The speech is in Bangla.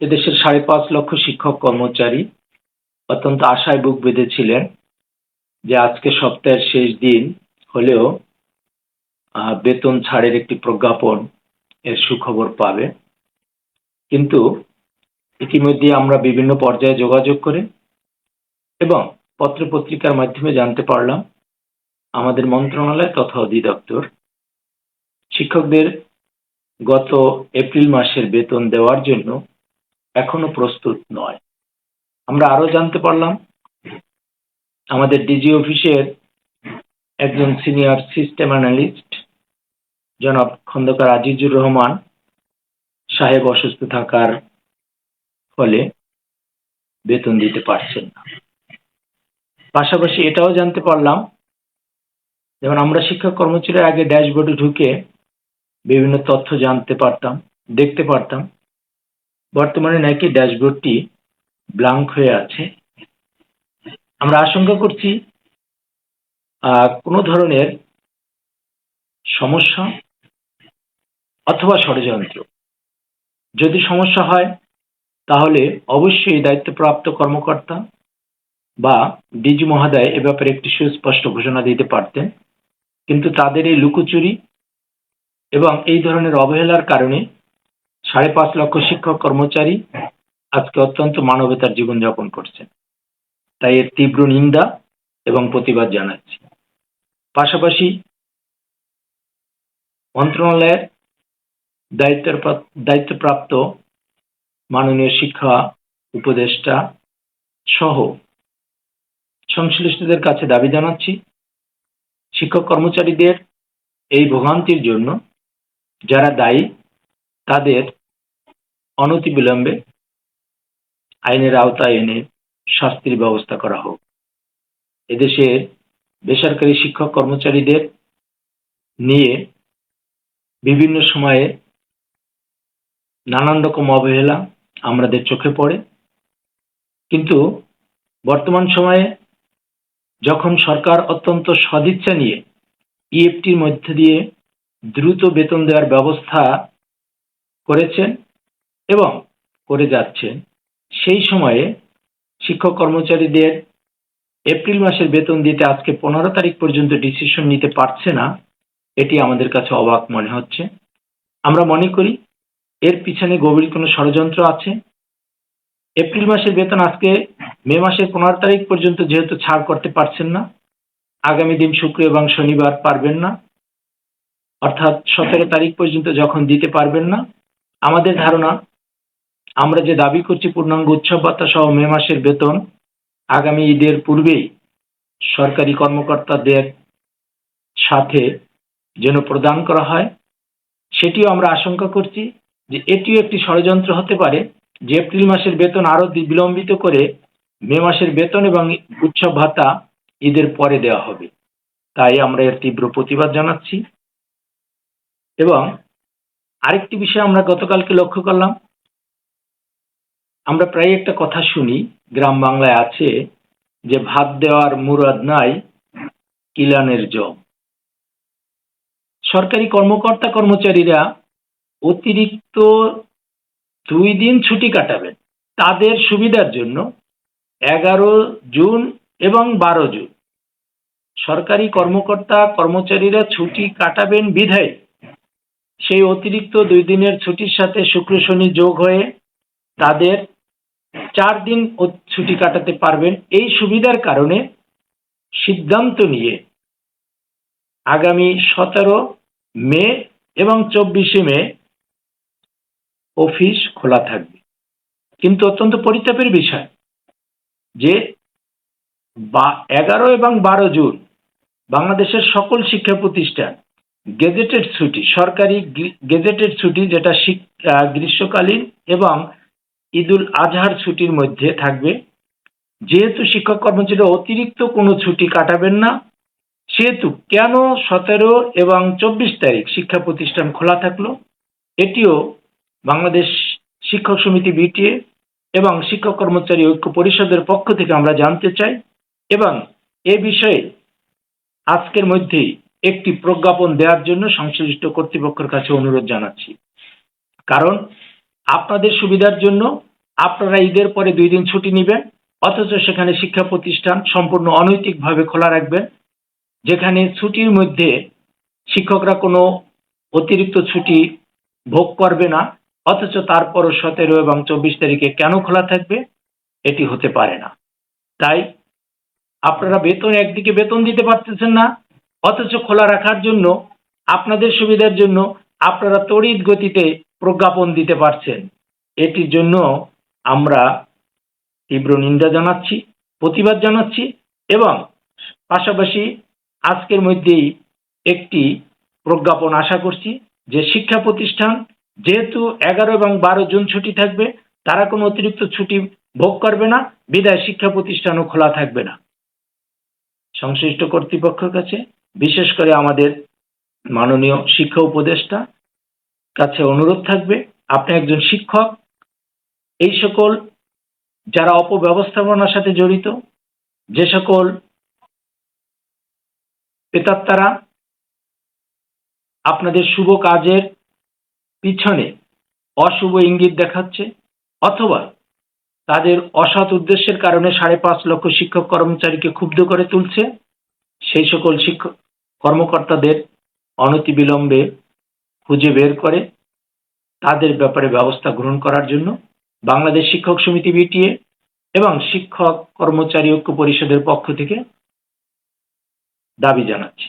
এদেশের সাড়ে পাঁচ লক্ষ শিক্ষক কর্মচারী অত্যন্ত আশায় বুক বেঁধেছিলেন যে আজকে সপ্তাহের শেষ দিন হলেও বেতন ছাড়ের একটি প্রজ্ঞাপন এর সুখবর পাবে। কিন্তু ইতিমধ্যে আমরা বিভিন্ন পর্যায়ে যোগাযোগ করে এবং পত্র পত্রিকার মাধ্যমে জানতে পারলাম, আমাদের মন্ত্রণালয় তথা অধিদপ্তর শিক্ষকদের গত এপ্রিল মাসের বেতন দেওয়ার জন্য এখনও প্রস্তুত নয়। আমরা আরও জানতে পারলাম, আমাদের ডিজি অফিসের একজন সিনিয়র সিস্টেম অ্যানালিস্ট, জনাব খন্দকার আজিজুর রহমান, সাহেব অসুস্থ থাকার ফলে বেতন দিতে পারছেন না। পাশাপাশি এটাও জানতে পারলাম, যেমন আমরা শিক্ষক কর্মচারী আগে ড্যাশবোর্ডে ঢুকে বিভিন্ন তথ্য জানতে পারতাম, দেখতে পারতাম। বর্তমানে নাকি ড্যাশবোর্ডটি ব্লাঙ্ক হয়ে আছে। আমরা আশঙ্কা করছি কোনো ধরনের সমস্যা অথবা ষড়যন্ত্র। যদি সমস্যা হয়, তাহলে অবশ্যই দায়িত্বপ্রাপ্ত কর্মকর্তা বা ডিজি মহোদয় এ ব্যাপারে একটি সুস্পষ্ট ঘোষণা দিতে পারতেন। কিন্তু তাদের এই লুকোচুরি এবং এই ধরনের অবহেলার কারণে সাড়ে পাঁচ লক্ষ শিক্ষক কর্মচারী আজকে অত্যন্ত মানবতার জীবনযাপন করছেন। তাই এর তীব্র নিন্দা এবং প্রতিবাদ জানাচ্ছি। পাশাপাশি মন্ত্রণালয়ের দায়িত্বের দায়িত্বপ্রাপ্ত মাননীয় শিক্ষা উপদেষ্টা সহ সংশ্লিষ্টদের কাছে দাবি জানাচ্ছি, শিক্ষক কর্মচারীদের এই ভোগান্তির জন্য যারা দায়ী, তাদের অনতিবিলম্বে আইনের আওতায় এনে শাস্তির ব্যবস্থা করা হোক। এদেশে বেসরকারি শিক্ষক কর্মচারীদের নিয়ে বিভিন্ন সময়ে নানান রকম অবহেলা আমাদের চোখে পড়ে। কিন্তু বর্তমান সময়ে যখন সরকার অত্যন্ত সদিচ্ছা নিয়ে ইএফটির মধ্যে দিয়ে দ্রুত বেতন দেওয়ার ব্যবস্থা করেছেন এবং করে যাচ্ছেন। সেই সময়ে শিক্ষক কর্মচারীদের এপ্রিল মাসের বেতন দিতে আজকে পনেরো তারিখ পর্যন্ত ডিসিশন নিতে পারছে না, এটি আমাদের কাছে অবাক মনে হচ্ছে। আমরা মনে করি এর পিছনে গভীর কোনো ষড়যন্ত্র আছে। এপ্রিল মাসের বেতন আজকে মে মাসের পনেরো তারিখ পর্যন্ত যেহেতু ছাড় করতে পারছেন না, আগামী দিন শুক্র এবং শনিবার পারবেন না। অর্থাৎ সতেরো তারিখ পর্যন্ত যখন দিতে পারবেন না, আমাদের ধারণা, আমরা যে দাবি করছি পূর্ণাঙ্গ উৎসব ভাতা সহ মে মাসের বেতন, আগামী ঈদের পূর্বেই সরকারি কর্মকর্তাদের সাথে যেন প্রদান করা হয়, সেটিও আমরা আশঙ্কা করছি যে এটিও একটি ষড়যন্ত্র হতে পারে, যে এপ্রিল মাসের বেতন আরও দি- বিলম্বিত করে মে মাসের বেতন এবং উৎসব ভাতা ঈদের পরে দেওয়া হবে। তাই আমরা এর তীব্র প্রতিবাদ জানাচ্ছি। এবং আরেকটি বিষয় আমরা গতকালকে লক্ষ্য করলাম। আমরা প্রায় একটা কথা শুনি, গ্রাম বাংলায় আছে যে, ভাত দেওয়ার মুরাদ নাই, কিলানের জম সরকারি কর্মকর্তা কর্মচারীরা অতিরিক্ত দুই দিন ছুটি কাটাবেন, তাদের সুবিধার জন্য এগারো জুন এবং বারো জুন। সরকারি কর্মকর্তা কর্মচারীরা ছুটি কাটাবেন বিধায় সেই অতিরিক্ত দুই দিনের ছুটির সাথে শুক্র শনি যোগ হয়ে তাদের চার দিন ছুটি কাটাতে পারবেন। এই সুবিধার কারণে সিদ্ধান্ত নিয়ে আগামী সতেরো মে এবং চব্বিশে মে অফিস খোলা থাকবে। কিন্তু অত্যন্ত পরিতাপের বিষয় যে বা এগারো এবং বারো জুন বাংলাদেশের সকল শিক্ষা প্রতিষ্ঠান গেজেটেড ছুটি, সরকারি গেজেটেড ছুটি যেটা গ্রীষ্মকালীন এবং ঈদুল আজহার ছুটির মধ্যে থাকবে। যেহেতু শিক্ষক কর্মচারী অতিরিক্ত কোনো ছুটি কাটাবেন না, সেহেতু কেন সতেরো এবং চব্বিশ তারিখ শিক্ষা প্রতিষ্ঠান খোলা থাকল? এটিও বাংলাদেশ শিক্ষক সমিতি বিটিএ এবং শিক্ষক কর্মচারী ঐক্য পরিষদের পক্ষ থেকে আমরা জানতে চাই এবং এ বিষয়ে আজকের মধ্যেই একটি প্রজ্ঞাপন দেওয়ার জন্য সংশ্লিষ্ট কর্তৃপক্ষের কাছে অনুরোধ জানাচ্ছি। কারণ আপনাদের সুবিধার জন্য আপনারা ঈদের পরে দুই দিন ছুটি নেবেন, অথচ সেখানে শিক্ষা প্রতিষ্ঠান সম্পূর্ণ অনৈতিকভাবে খোলা রাখবেন, যেখানে ছুটির মধ্যে শিক্ষকরা কোনো অতিরিক্ত ছুটি ভোগ করবে না, অথচ তারপরও সতেরো এবং চব্বিশ তারিখে কেন খোলা থাকবে এটি হতে পারে না। তাই আপনারা বেতন একদিকে বেতন দিতে পারতেছেন না অথচ খোলা রাখার জন্য, আপনাদের সুবিধার জন্য আপনারা তড়িৎ গতিতে প্রজ্ঞাপন দিতে পারছেন। এটির জন্য আমরা তীব্র নিন্দা জানাচ্ছি, প্রতিবাদ জানাচ্ছি এবং পাশাপাশি আজকের মধ্যেই একটি প্রজ্ঞাপন আশা করছি যে শিক্ষা প্রতিষ্ঠান যেহেতু এগারো এবং বারো জুন ছুটি থাকবে, তারা কোনো অতিরিক্ত ছুটি ভোগ করবে না, বিদায় শিক্ষা প্রতিষ্ঠানও খোলা থাকবে না। সংশ্লিষ্ট কর্তৃপক্ষের কাছে বিশেষ করে আমাদের মাননীয় শিক্ষা উপদেষ্টা কাছে অনুরোধ থাকবে, আপনি একজন শিক্ষক, এই সকল যারা অপব্যবস্থাপনার সাথে জড়িত, যে সকল প্রেতাত্মারা আপনাদের শুভ কাজের পিছনে অশুভ ইঙ্গিত দেখাচ্ছে, অথবা তাদের অসৎ উদ্দেশ্যের কারণে সাড়ে পাঁচ লক্ষ শিক্ষক কর্মচারীকে ক্ষুব্ধ করে তুলছে সেই সকল শিক্ষক কর্মকর্তাদের অনতিবিলম্বে খুঁজে বের করে তাদের ব্যাপারে ব্যবস্থা গ্রহণ করার জন্য বাংলাদেশ শিক্ষক সমিতি বিটিএ এবং শিক্ষক কর্মচারী ঐক্য পরিষদের পক্ষ থেকে দাবি জানাচ্ছি।